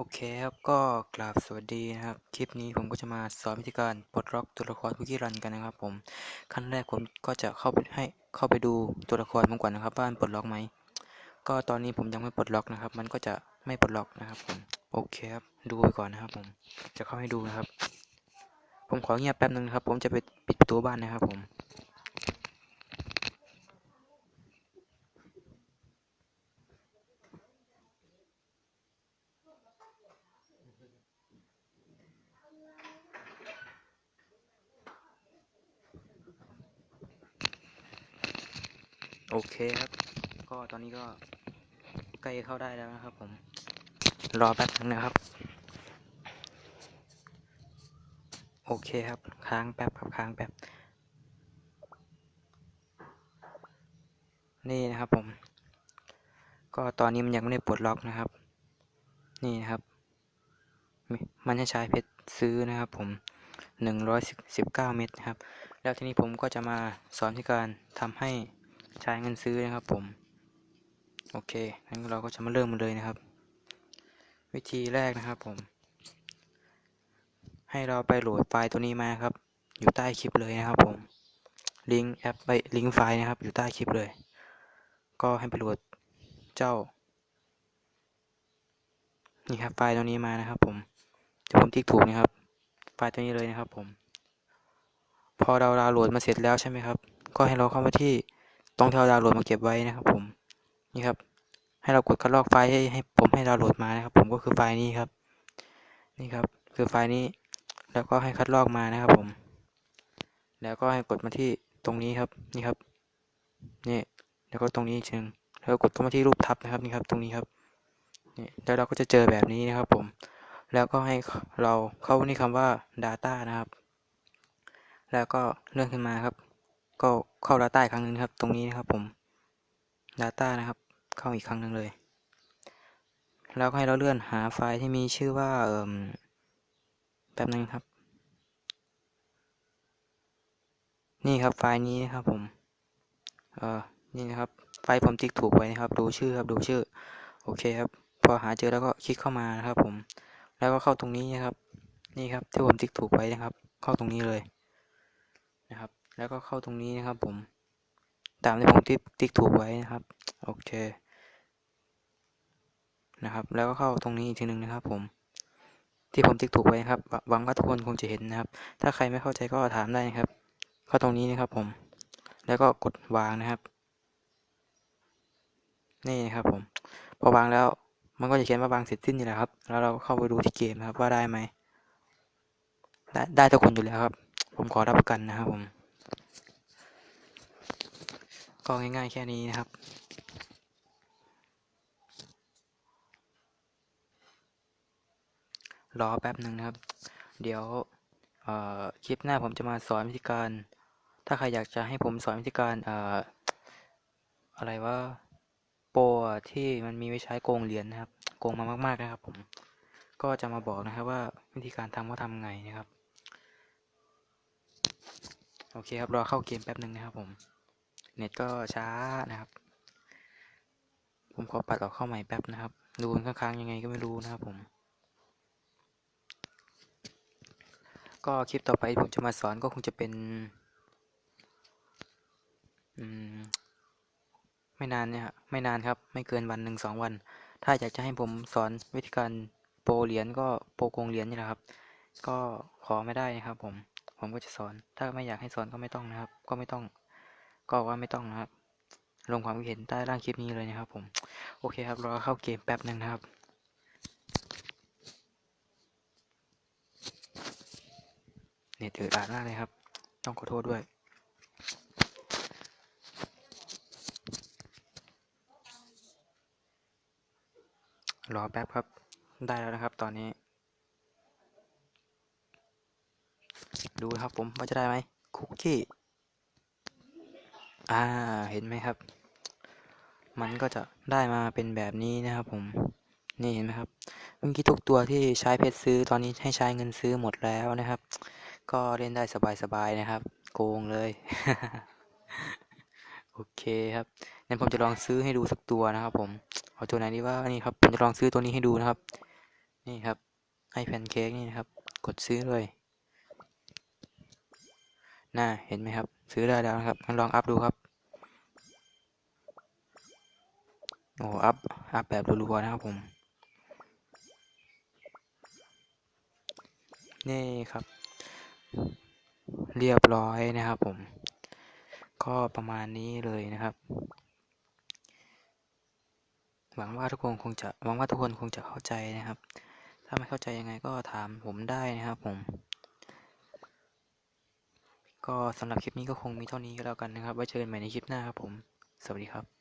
โอเคครับก็กราบสวัสดีนะครับ คลิปนี้ผมก็จะมาสอนวิธีการปลดล็อกตัวละครคุกกี้รันกันนะครับผมขั้นแรกผมก็จะเข้าไปให้เข้าไปดูตัวละครผมก่อนนะครับว่ามันปลดล็อกไหมก็ตอนนี้ผมยังไม่ปลดล็อกนะครับ มันก็จะไม่ปลดล็อกนะครับผมโอเคครับดูไปก่อนนะครับ ผมจะเข้าให้ดูนะครับ ผมขอเงียบแป๊บนึงนะครับ ผมจะไปปิดประตูบ้านนะครับผม โอเคครับ ก็ตอนนี้ก็ใกล้เข้าได้แล้วนะครับ ผม รอแป๊บนึงนะครับ โอเคครับ ค้างแป๊บครับค้างแป๊บ นี่นะครับผม ก็ตอนนี้มันยังไม่ได้ปลดล็อกนะครับ นี่นะครับ มันจะใช้เพชรซื้อนะครับ ผมหนึ่งร้อยสิบเก้าเม็ดนะครับ แล้วทีนี้ผมก็จะมาสอนวิธีการทำให้ ใช้เงินซื้อนะครับผม โอเคงั้นเราก็จะมาเริ่มกันเลยนะครับ วิธีแรกนะครับผม ให้เราไปโหลดไฟล์ตัวนี้มาครับ อยู่ใต้คลิปเลยนะครับผมลิงก์แอปไปลิงก์ไฟล์นะครับ อยู่ใต้คลิปเลย ก็ให้ไปโหลดเจ้า นี่ครับไฟล์ตัวนี้มานะครับ ผมเดี๋ยวผมติ๊กถูกนะครับ ไฟล์ตัวนี้เลยนะครับผม พอเราดาวน์โหลดมาเสร็จแล้วใช่ไหมครับ ก็ให้เราเข้ามาที่ ตรงที่เราดาวน์โหลดมาเก็บไว้นะครับ ผมนี่ครับ ให้เรากดคัดลอกไฟล์ให้ให้ผมให้ดาวน์โหลดมานะครับ ผมก็คือไฟล์นี้ครับ นี่ครับ คือไฟล์นี้ แล้วก็ให้คัดลอกมานะครับ ผม แล้วก็ให้กดมาที่ตรงนี้ครับ นี่ครับนี่แล้วก็ตรงนี้อีกทีหนึงแล้วกดเข้ามาที่รูปทับนะครับนี่ครับ ตรงนี้ครับนี่แล้วเราก็จะเจอแบบนี้นะครับ ผม แล้วก็ให้เราเข้าที่คำว่า data นะครับ แล้วก็เลื่อนขึ้นมาครับ ก็ เข้า data อีกครั้งหนึงนะครับ ตรงนี้นะครับผม data นะครับ เข้าอีกครั้งหนึ่งเลย แล้วให้เราเลื่อนหาไฟล์ที่มีชื่อว่าเอ่มแป๊บนึงครับ นี่ครับไฟล์นี้นะครับผม เอ่อ นี่นะครับ ไฟล์ผมติ๊กถูกไว้นะครับ ดูชื่อครับ ดูชื่อ โอเคครับ พอหาเจอแล้วก็คลิกเข้ามานะครับผม แล้วก็เข้าตรงนี้นะครับ นี่ครับที่ผมติ๊กถูกไว้นะครับ เข้าตรงนี้เลยนะครับ แล้วก็เข้าตรงนี้นะครับผม ตามที่ผมติ๊กติ๊กถูกไว้นะครับ โอเค นะครับ แล้วก็เข้าตรงนี้อีกทีหนึ่งนะครับ ผม ที่ผมติ๊กถูกไว้นะครับ หวังว่าทุกคนคงจะเห็นนะครับ ถ้าใครไม่เข้าใจก็ถามได้นะครับ เข้าตรงนี้นะครับ ผม แล้วก็กดวางนะครับ นี่นะครับ ผม พอวางแล้ว มันก็จะเขียนว่าวางเสร็จสิ้นนี่แหละครับ แล้วเราเข้าไปดูที่เกมนะครับว่าได้ไหมได้ได้ทุกคนอยู่แล้วครับ ผมขอรับประกันนะครับผม ก็ง่ายๆแค่นี้นะครับรอแป๊บหนึ่งนะครับ เดี๋ยวคลิปหน้าผมจะมาสอนวิธีการ ถ้าใครอยากจะให้ผมสอนวิธีการออะไรว่าโปรที่มันมีไว้ใช้โกงเหรียญนะครับ โกงมามากๆนะครับ ผม ก็จะมาบอกนะครับว่าวิธีการทำว่าทำไงนะครับ โอเคครับ รอเข้าเกมแป๊บหนึ่งนะครับผม เน็ตก็ช้านะครับ ผมขอปัดออกเข้าใหม่แป๊บนะครับ ดูมันค้างๆยังไงก็ไม่รู้นะครับผม ก็คลิปต่อไปผมจะมาสอนก็คงจะเป็น อืม ไม่นานเนี่ยไม่นานครับ ไม่เกินวันหนึ่งสองวัน ถ้าอยากจะให้ผมสอนวิธีการโปรเหรียญก็โปรโกงเหรียญนี่แหละครับ ก็ขอไม่ได้นะครับผม ผมก็จะสอน ถ้าไม่อยากให้สอนก็ไม่ต้องนะครับ ก็ไม่ต้อง ก็ว่าไม่ต้องนะครับ ลงความคิดเห็นใต้ล่างคลิปนี้เลยนะครับ ผม โอเคครับรอเข้าเกมแป๊บหนึ่งนะครับเน็ตอึดอัดมากเลยครับ ต้องขอโทษด้วย รอแป๊บครับ ได้แล้วนะครับตอนนี้ ดูครับผมว่าจะได้ไหมคุกกี้ อ่าเห็นไหมครับ มันก็จะได้มาเป็นแบบนี้นะครับผมนี่เห็นไหมครับเมื่อกี้ทุกตัวที่ใช้เพชรซื้อตอนนี้ให้ใช้เงินซื้อหมดแล้วนะครับ ก็เล่นได้สบายๆนะครับ โกงเลยโอเคครับงั้นผมจะลองซื้อให้ดูสักตัวนะครับ ผมเอาตัวไหนดีว่านี่ครับผมจะลองซื้อตัวนี้ให้ดูนะครับ นี่ครับให้แพนเค้กนี่นะครับ กดซื้อเลย น่าเห็นไหมครับ ซื้อได้แล้วนะครับลองอัพดูครับโอ้อัพอัพแบบรัวๆนะครับผม นี่ครับ เรียบร้อยนะครับผม ก็ประมาณนี้เลยนะครับ หวังว่าทุกคนคงจะหวังว่าทุกคนคงจะเข้าใจนะครับ ถ้าไม่เข้าใจยังไงก็ถามผมได้นะครับผม ก็สำหรับคลิปนี้ก็คงมีเท่านี้ก็แล้วกันนะครับ ไว้เจอกันใหม่ในคลิปหน้าครับผม สวัสดีครับ